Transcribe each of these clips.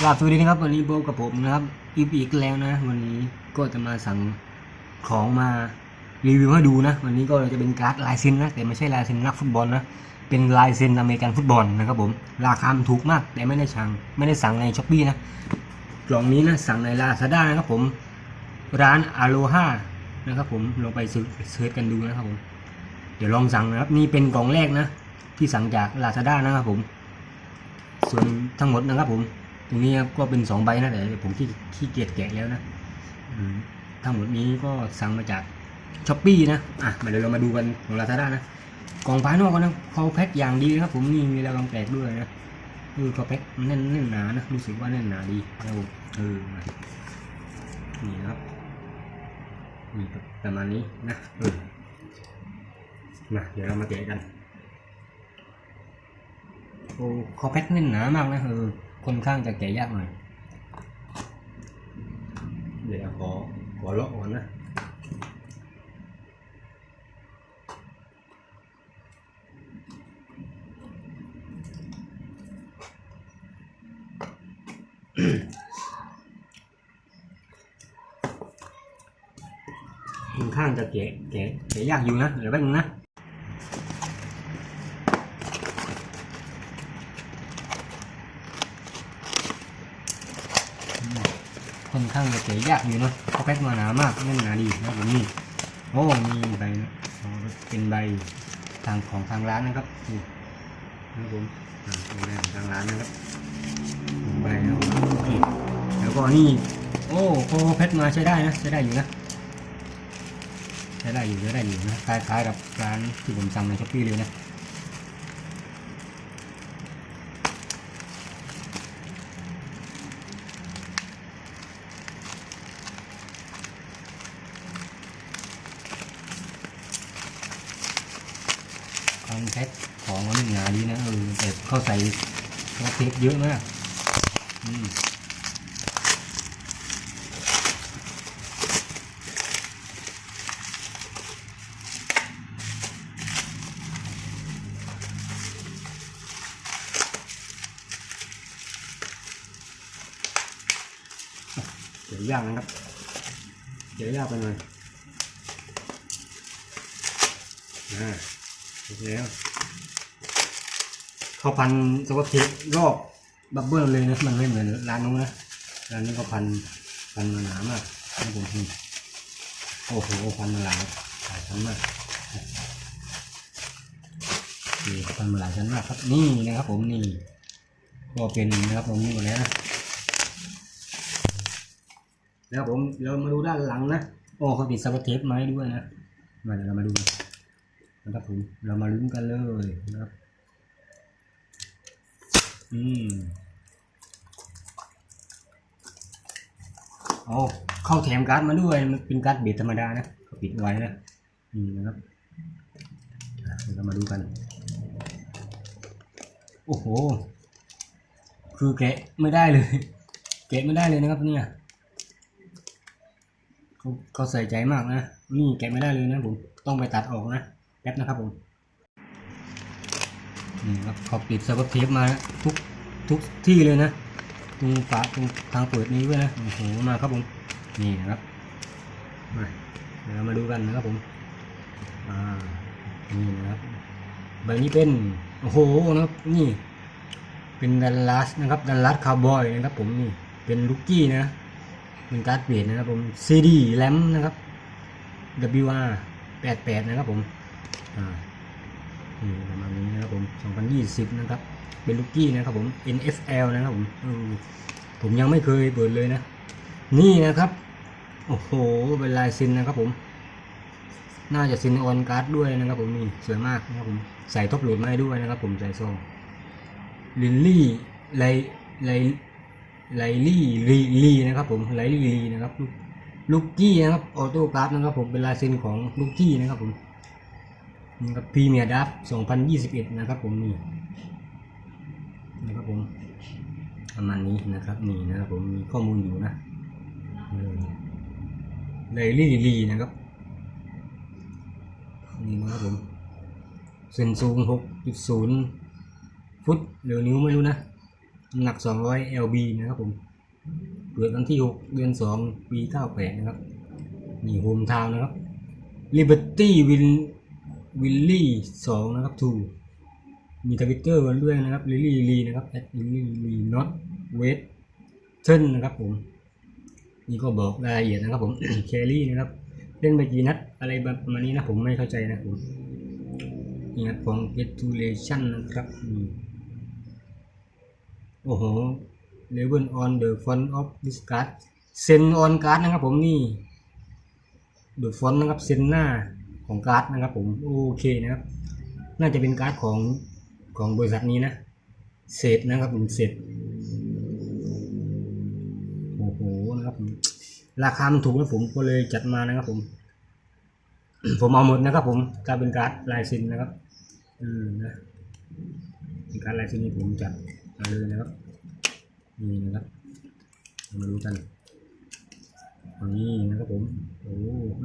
กราบสวัสดีนะครับวันนี้โบกับผมนะครับอีฟอีกแล้วนะ วันนี้ก็จะมาสั่งของมารีวิวให้ดูนะ วันนี้ก็จะเป็นการ์ดลายเซ็นนะแต่ไม่ใช่ลายเซ็นนักฟุตบอลนะเป็นลายเซ็นอเมริกันฟุตบอลนะครับผมราคามันถูกมาก แต่ไม่ได้สั่งไม่ได้สั่งในช้อปปี้นะกล่องนี้นะสั่งในลาซาด้านะครับผมร้านอโลฮานะครับผมลองไปเสิร์ชกันดูนะครับผมเดี๋ยวลองสั่งนะครับนี่เป็นกล่องแรกนะ ที่สั่งจากลาซาด้านะครับผม ส่วนทั้งหมดนะครับผม ตรงนี้ครับก็เป็นสองใบนะแต่ผมขี้ขี้เกียจแกะแล้วนะอทั้งหมดนี้ก็สั่งมาจากช้อปปี้นะอะมาเดี๋ยวเรามาดูกันของลาซาด้านะกล่องภายนอกนะเขาแพ็คอย่างดีนะครับ ผมนี่มีระวังแตกด้วยนะดูเขาแพ็คแน่นแน่นหนานะรู้สึกว่าแน่นหนาดีนะครับผมเออมานี่ครับนี่ประมาณนี้นะเออมาเดี๋ยวเรามาแกะกันโอ้คอแพ็คแน่นหนามากนะเออ ค่อนข้างจะแกะยากหน่อย เดี๋ยวขอขอเลาะก่อนนะค่อนข้างจะแกะแกะแกะยากอยู่นะเดี๋ยวแป๊บนึงนะ ค่อนข้างจะเก๋ยากอยู่เนาะเขาแพ็คมาหนามากแน่นหนาดีนะผมนี่โอ้มีใบนะเป็นใบทางของทางร้านนะครับนี่นะผมอ่าเป็นใบของทางร้านนะครับใบนะโอเคแล้วก็นี่โอ้โอ้แพ็มาใช้ได้นะใช้ได้อยู่นะใช้ได้อยู่ใช้ได้อยู่นะคล้ายๆกับร้านที่ผมสั่งในช้อปปี้เลยนะ คอนแพ็คของมันหนาดีนะเออแต่เข้าใส่วัตเทปเยอะมากอืมเดี๋ยวยากนะครับ เดี๋ยวยากไปหน่อยอ่า ถูกแล้วเขาพันสกอตเทปรอบบับเบิ้ลเลยนะมันไม่เหมือนร้านนู้นนะร้านนี้เขาพันพันมาหนามากนะผมทีโอ้โหพันมาหลายหลายชั้นมากนี่พันมาหลายชั้นมากครับนี่นะครับผมนี่ก็เป็นนะครับผมนี่หมดแล้วนะแล้วผมเรามาดูด้านหลังนะโอ้เขาติดสกอตเทปไม้ด้วยนะมาเดี๋ยวเรามาดู นะครับผมเรามาลุ้นกันเลยนะครับ อืมโอ้เข้าแถมการ์ดมาด้วยมันเป็นการ์ดเบสธรรมดานะเขาปิดไว้นะนี่นะครับเดี๋ยวเรามาดูกัน โอ้โห คือแกะไม่ได้เลย แกะไม่ได้เลยนะครับเนี่ยเขาเขาใส่ใจมากนะ นี่แกะไม่ได้เลยนะผม ต้องไปตัดออกนะ ป๊บนะครับผมนี่ครับขอบปิดสกอตเทปมาทุกทุกที่เลยนะตรงฝาตรงทางเปิดนี้ด้วยนะโอ้โหมาครับผมนี่นะครับมาเดี๋ยวเรามาดูกันนะครับผมอ่านี่นะครับใบนี้เป็นโอ้โหนะครับนี่เป็นดัลลัสนะครับดัลลัสคาร์บอยนะครับผมนี่เป็นลูกกี้นะเป็นการ์ดเปลี่ยนนะครับผม CD แลมนะครับ WR 88 นะครับผม นี่ประมาณนี้นะครับผม 2020 นะครับ เป็นลูกกี้นะครับผม NFL นะครับผม ผมยังไม่เคยเปิดเลยนะ นี่นะครับ โอ้โห เป็นลายซ็นนะครับผม น่าจะซ็นออนการ์ดด้วยนะครับผมนี่สวยมากนะครับผม ใส่ท็อปโหลดมาให้ด้วยนะครับผม ใส่ซอง ลิลลี่ไลไลไลลี่ลีลีนะครับผมไลลี่ลีนะครับลูกลูกกี้นะครับออโต้การ์ดนะครับผมเป็นลายเซ็นของลูกกี้นะครับผม นี่ครับพรีเมียร์ดับ2021 นะครับผมนี่นะครับผมประมาณนี้นะครับนี่นะครับผมมีข้อมูลอยู่นะไลยลี่ลีนะครับนี่นะครับผมเส้นสูง 6.0 ฟุตหรือนิ้วไม่รู้นะน้ำหนัก 200 lb นะครับผมเกิดวันที่ 6 เดือน 2 ปี 98 นะครับ นี่โฮมทาวน์นะครับ Liberty Will Willy 2นะครับ2มีทวิตเตอร์กันด้วยนะครับ Lily Lee นะครับ at Lily Lee not wait turn นะครับผมนี่ก็บอกรายละเอียดนะครับผมแคลรี่นะครับ เล่นไปกี่นัดอะไรประมาณนี้นะผมไม่เข้าใจนะผมนี่ครับของ gratulation นะครับโอ้โห level on the front of this card เซน on card นะครับผมนี่ the font นะครับเซนหน้า ของการ์ดนะครับผมโอเคนะครับ น่าจะเป็นการ์ดของของบริษัทนี้นะเศษนะครับผมเศษโอ้โหนะครับผมราคามันถูกนะผมก็เลยจัดมานะครับผม ผมเอาหมดนะครับ ผมถ้าเป็นการ์ดลายเซ็นนะครับอืมนะเป็นการดลายเซ็นนี่ผมจัดมาเลยนะครับนี่นะครับมาดูกันนี่นะครับผมโอ้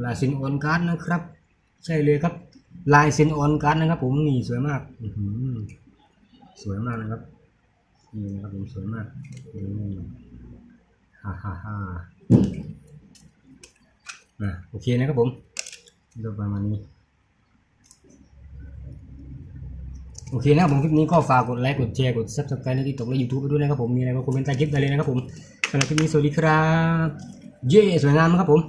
ลายเซ็นออนการ์ดนะครับ ใช่เลยครับ ลายเซ็นออนการ์ดนะครับ ผมนี่สวยมากอื้อหือสวยมากนะครับนี่นะครับผมสวยมากอืมฮ่าฮ่าฮ่านะโอเคนะครับผมก็ประมาณนี้โอเคนะครับผมคลิปนี้ก็ฝากกดไลค์กดแชร์กด subscribe ในทิกตกและยูทูบไปด้วยนะครับผมมีอะไรก็คอมเมนต์ใต้คลิปได้เลยนะครับผมสำหรับคลิปนี้สวัสดีครับ เย้สวยงามนะครับผม